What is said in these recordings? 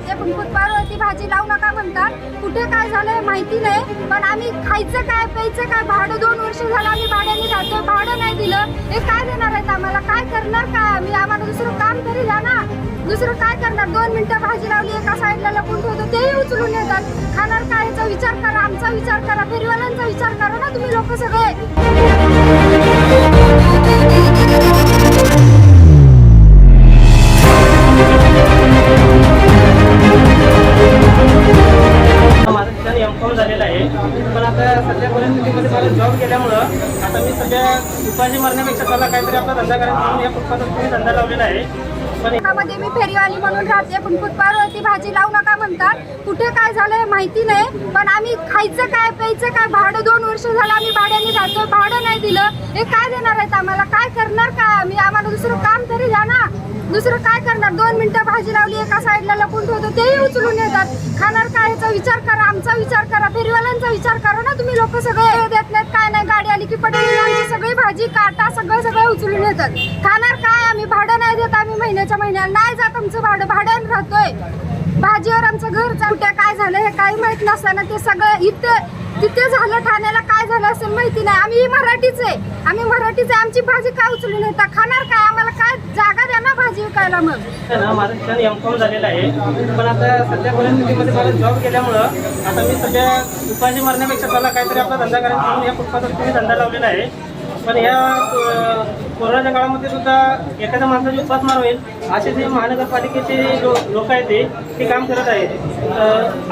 म्हणजे राहते पण फुटपाथवरती भाजी लावू नका म्हणतात. कुठे काय झालंय माहिती नाही. पण आम्ही खायचं काय प्यायचं काय? भाडं दोन वर्ष झालं आम्ही भाड्याने राहतो भाडं नाही दिलं. हे काय देणार आहेत आम्हाला? काय करणार काय आम्ही? आम्हाला दुसरं काम तरी द्या ना. दुसरं काय करणार? दोन मिनिटं भाजी लावली एका साईडला लपून ठेवतो तेही उचलून येतात. खाणार काय याचा विचार करा आमचा विचार करा फेरीवाल्यांचा विचार करा ना तुम्ही लोक सगळे. काहीतरी म्हणून या फुटपाथवर मी धंदा लावलेला आहे. मध्ये मी फेरीवाली म्हणून राहते पण फुटपाथवरती भाजी लावू नका म्हणतात. कुठे काय झालंय माहिती नाही पण आम्ही खायचं काय प्यायचं काय भाडं दोन वर्ष झालं आम्ही भाड्याने राहतो भाडं नाही दिलं. हे काय देणार आहेत आम्हाला? काय करणार काय आम्ही आम्हाला दुसरं काम तरी द्या ना दुसरं काय करणार? दोन मिनिटं भाजी लावली एका साईडला लपून ठेवतो तेही उचलून येतात. खाणार काय याचा विचार करा आमचा विचार करा फेरीवाल्यांचा विचार करा ना तुम्ही. लोक सगळे देत नाहीत काय नाही गाडी आली की पटकन आमची सगळी भाजी काटा सगळं सगळं उचलून येतात. खाणार काय आम्ही? भाडं नाही देत आम्ही महिन्याच्या महिन्याला. नाही जात आमचं भाडं भाड्यानं राहतोय. भाजीवर आमचं घर चा- काय झालं हे काही माहीत नसताना ते सगळं इथं तिथे झालं ठाण्याला काय झालं असेल माहिती नाही. आम्ही मराठीच आहे. आम्ही मराठीच आहे. आमची भाजी काय उचलून येतात खाणार काय? आम्हाला काय जागा द्या ना भाजी विकायला मग. माझं शिक्षण एम कॉम झालेलं आहे. पण आता सध्या परिस्थितीमध्ये मला जॉब केल्यामुळं आता मी सध्या उपाशी मारण्यापेक्षा मला काहीतरी आपला धंदा करायचा म्हणून या फुटपाथवर मी धंदा लावलेला आहे. पण या कोरोनाच्या काळामध्ये सुद्धा एखाद्या माणसाची उपासमार होईल असे जे महानगरपालिकेचे लो लोक आहेत ते ते काम करत आहेत.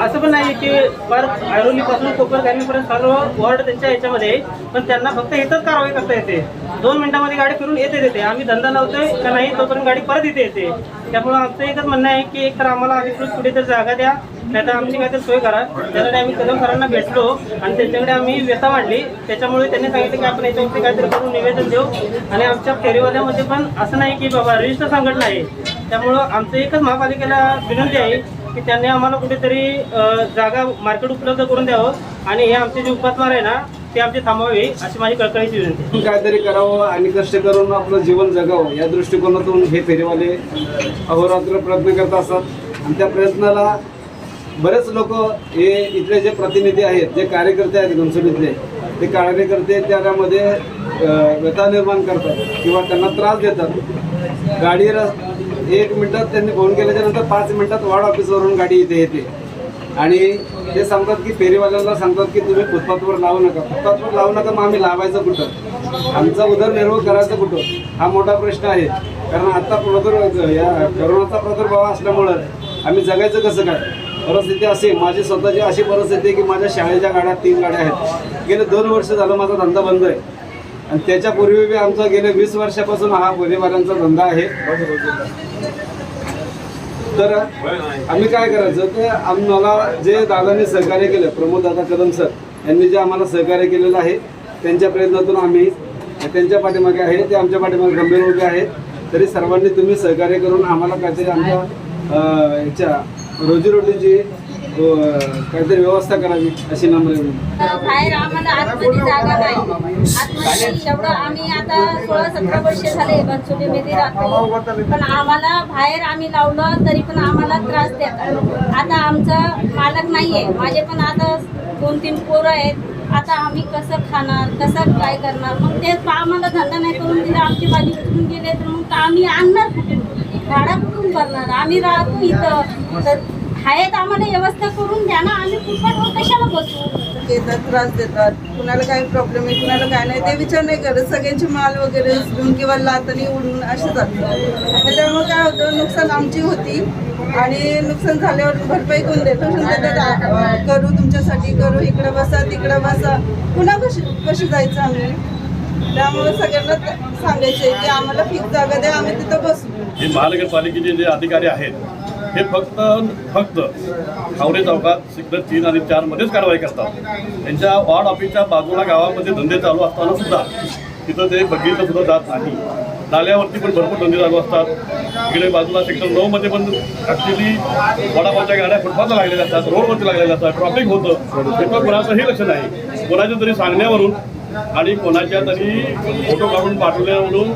असं पण नाही की फार ऐरोलीपासून कोपर गर्मीपर्यंत सर्व वॉर्ड त्यांच्या याच्यामध्ये पण त्यांना फक्त येतच कारवाई करता येते. दोन मिनिटामध्ये गाडी फिरून येते येते आम्ही धंदा लावतोय का नाही तोपर्यंत गाडी परत इथे येते. त्यामुळे आमचं एकच म्हणणं आहे की एक तर आम्हाला अधिकृत कुठेतरी जागा द्या नाही तर आमची काहीतरी सोय करा. त्यासाठी आम्ही कदम सरांना भेटलो आणि त्यांच्याकडे आम्ही व्यथा मांडली. त्याच्यामुळे त्यांनी सांगितलं की आपण याच्यावरती काहीतरी करून निवेदन देऊ. आणि आमच्या फेरीवाल्यामध्ये पण असं नाही की बाबा रजिस्टर संघटना आहे त्यामुळं आमचं एकच महापालिकेला विनंती आहे की त्यांनी आम्हाला कुठेतरी जागा मार्केट उपलब्ध करून द्यावं. आणि हे आमचे जे उपासमार आहे ना ते आमचे थांबावे अशी माझी कळकळीची विनंती काहीतरी करावं आणि कष्ट करून आपलं जीवन जगावं या दृष्टिकोनातून हे फेरीवाले अहोरात्र प्रयत्न करत असतात. आणि त्या प्रयत्नाला बरेच लोक हे इथले जे प्रतिनिधी आहेत जे कार्यकर्ते आहेत घनसोलीतले ते कार्यकर्ते त्यामध्ये व्यथा निर्माण करतात किंवा त्यांना त्रास देतात. गाडीला एक मिनटात त्यांनी फोन केल्याच्यानंतर पाच मिनिटात वार्ड ऑफिसवरून गाडी इथे येते. आणि ते सांगतात की फेरीवाल्यांना सांगतात की तुम्ही फुटपाथवर लावू नका. फुटपाथवर लावू नका मग आम्ही लावायचं कुठं? आमचा उदरनिर्वाह करायचं कुठं? हा मोठा प्रश्न आहे. कारण आता प्रदुर्भाव या करोनाचा प्रादुर्भाव असल्यामुळं आम्ही जगायचं कसं काय? परिस्थिती अशी माझी स्वतःची अशी परिस्थिती आहे की माझ्या शाळेच्या गाड्या तीन गाड्या आहेत. गेले दोन वर्ष झालं माझा धंदा बंद आहे. आणि त्याच्यापूर्वी बी आमचा गेले वीस वर्षापासून हा फेरीवाल्यांचा धंदा आहे. तर आम्ही काय करायचं तर आम्हाला जे दादांनी सहकार्य केलं प्रमोद दादा कदम सर यांनी जे आम्हाला सहकार्य केलेलं आहे त्यांच्या प्रयत्नातून आम्ही त्यांच्या पाठीमागे आहे ते आमच्या पाठीमागे गंभीर उभे आहेत. तरी सर्वांनी तुम्ही सहकार्य करून आम्हाला काहीतरी आमच्या याच्या रोजीरोटीची काहीतरी व्यवस्था करावी अशी नम्र बाहेर आम्हाला आतमध्ये जागा नाही. आतमध्ये एवढं आम्ही आता सोळा सतरा वर्ष झाले बनसोलीमध्ये राहतो. पण आम्हाला बाहेर आम्ही लावलं तरी पण आम्हाला त्रास देतात. आता आमचं मालक नाही आहे माझे पण आता दोन तीन पोरं आहेत. आता आम्ही कसं खाणार कसं काय करणार? मग ते आम्हाला धंदा नाही करून दिला. आमची भाजी उचलून गेले तर मग आम्ही आणणार कुठे? भाडा कुठून भरणार. आम्ही राहतो इथं. तर आहेत आम्हाला व्यवस्था करून द्या ना. आम्ही फुटपाथवर कशाला बसू येतात त्रास देतात. कुणाला काय प्रॉब्लेम आहे कुणाला काय नाही ते विचार नाही करत. सगळ्यांचे माल वगैरे उचलून किंवा लातनी उडून असे जातात. त्याच्यामुळे काय होतं नुकसान आमची होती. आणि नुकसान झाल्यावर भरपाई कोण देतो. करू तुमच्यासाठी करू. इकडं बसा तिकडं बसा. पुन्हा कशी कशी जायचं आम्ही? त्यामुळे सगळ्यांना सांगायचे की आम्हाला फिक्स जागा द्या आम्ही तिथं बसू. हे महानगरपालिकेचे जे अधिकारी आहेत हे फक्त फक्त खावडे चौकात सेक्टर तीन आणि चार मध्येच कारवाई करतात. त्यांच्या वॉर्ड ऑफिसच्या बाजूला गावामध्ये धंदे चालू असताना सुद्धा तिथं ते बघितलं सुद्धा जात नाही. नाल्यावरती पण भरपूर धंदे चालू असतात. इकडे बाजूला सेक्टर नऊ मध्ये पण ॲक्च्युली वडापावच्या गाड्या फुटपाथला लागलेल्या असतात रोडवरती लागलेल्या असतात ट्रॉफिक होतं. तिथं कोणाचंही लक्ष नाही. कोणाच्या तरी सांगण्यावरून आणि कोणाच्या तरी फोटो काढून पाठवल्यावरून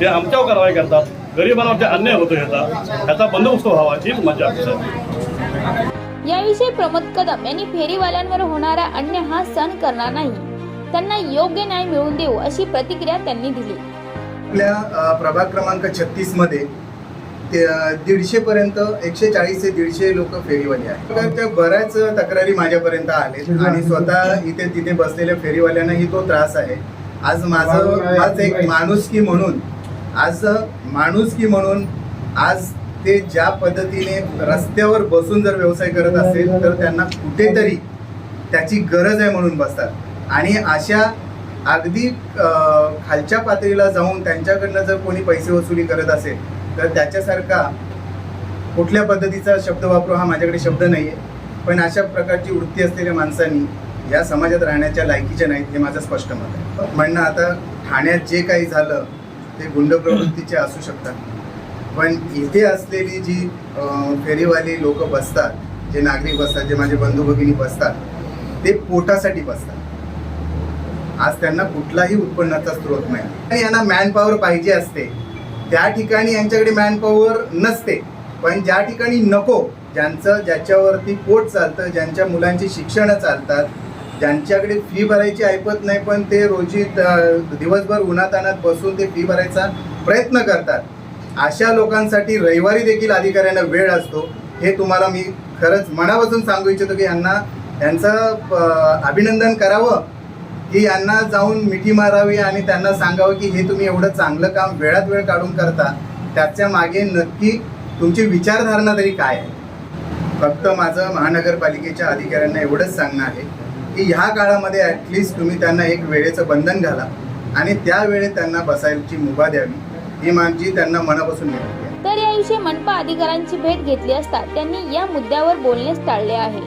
ते आमच्यावर कारवाई करतात. गरिबांवर जे अन्याय होतो ह्याचा ह्याचा बंदोबस्त व्हावा हीच माझी अपेक्षा आहे. याविषयी प्रमोद कदम यांनी फेरीवाल्यांवर होणारा अन्याय हा सहन करणार नाही. त्यांना योग्य न्याय मिळवून देऊ अशी प्रतिक्रिया त्यांनी दिली. आपल्या प्रभाग क्रमांक छत्तीसमध्ये ते दीडशे पर्यंत एकशे चाळीस ते दीडशे लोक फेरीवाले आहेत. त्या बऱ्याच तक्रारी माझ्यापर्यंत आलेत आणि स्वतः इथे तिथे बसलेल्या फेरीवाल्यांनाही तो त्रास आहे. आज माझं आज एक माणुसकी म्हणून आज माणूस की म्हणून आज ते ज्या पद्धतीने रस्त्यावर बसून जर व्यवसाय करत असेल तर त्यांना कुठेतरी त्याची गरज आहे म्हणून बसतात. आणि अशा अगदी खालच्या पातळीला जाऊन त्यांच्याकडनं जर कोणी पैसे वसुली करत असेल तर त्याच्यासारखा कुठल्या पद्धतीचा शब्द वापरू हा माझ्याकडे शब्द नाही आहे पण अशा प्रकारची वृत्ती असलेल्या माणसांनी या समाजात राहण्याच्या लायकीच्या नाहीत हे माझं स्पष्ट मत आहे. म्हणणं आता ठाण्यात जे काही झालं ते गुंड प्रवृत्तीचे असू शकतात. पण इथे असलेली जी फेरीवाली लोक बसतात जे नागरिक बसतात जे माझे बंधू भगिनी बसतात ते पोटासाठी बसतात. आज त्यांना कुठलाही उत्पन्नाचा स्रोत नाही. यांना मॅन पॉवर पाहिजे असते. त्या ठिकाणी यांच्याकडे मॅनपॉवर नसते. पण ज्या ठिकाणी नको ज्यांचं ज्याच्यावरती पोट चालतं ज्यांच्या मुलांची शिक्षणं चालतात ज्यांच्याकडे फी भरायची ऐपत नाही पण ते रोजी दिवसभर उन्हातानात बसून ते फी भरायचा प्रयत्न करतात. अशा लोकांसाठी रविवारी देखील अधिकाऱ्यांना वेळ असतो. हे तुम्हाला मी खरंच मनापासून सांगू इच्छितो की यांना यांचं अभिनंदन करावं. की यांना जाऊन मिठी मारावी आणि त्यांना सांगावं की हे तुम्ही एवढं चांगलं काम वेळात वेळ काढून करता त्याच्यामागे नक्की तुमची विचारधारणा तरी काय आहे? फक्त माझं महानगरपालिकेच्या अधिकाऱ्यांना एवढंच सांगणं आहे की ह्या काळामध्ये ॲटलिस्ट तुम्ही त्यांना एक वेळेचं बंधन घाला आणि त्यावेळेत त्यांना बसायची मुभा द्यावी ही माझी त्यांना मनापासून विनंती आहे. तर याविषयी मनपा अधिकाऱ्यांची भेट घेतली असता त्यांनी या मुद्द्यावर बोलणेच टाळले आहे.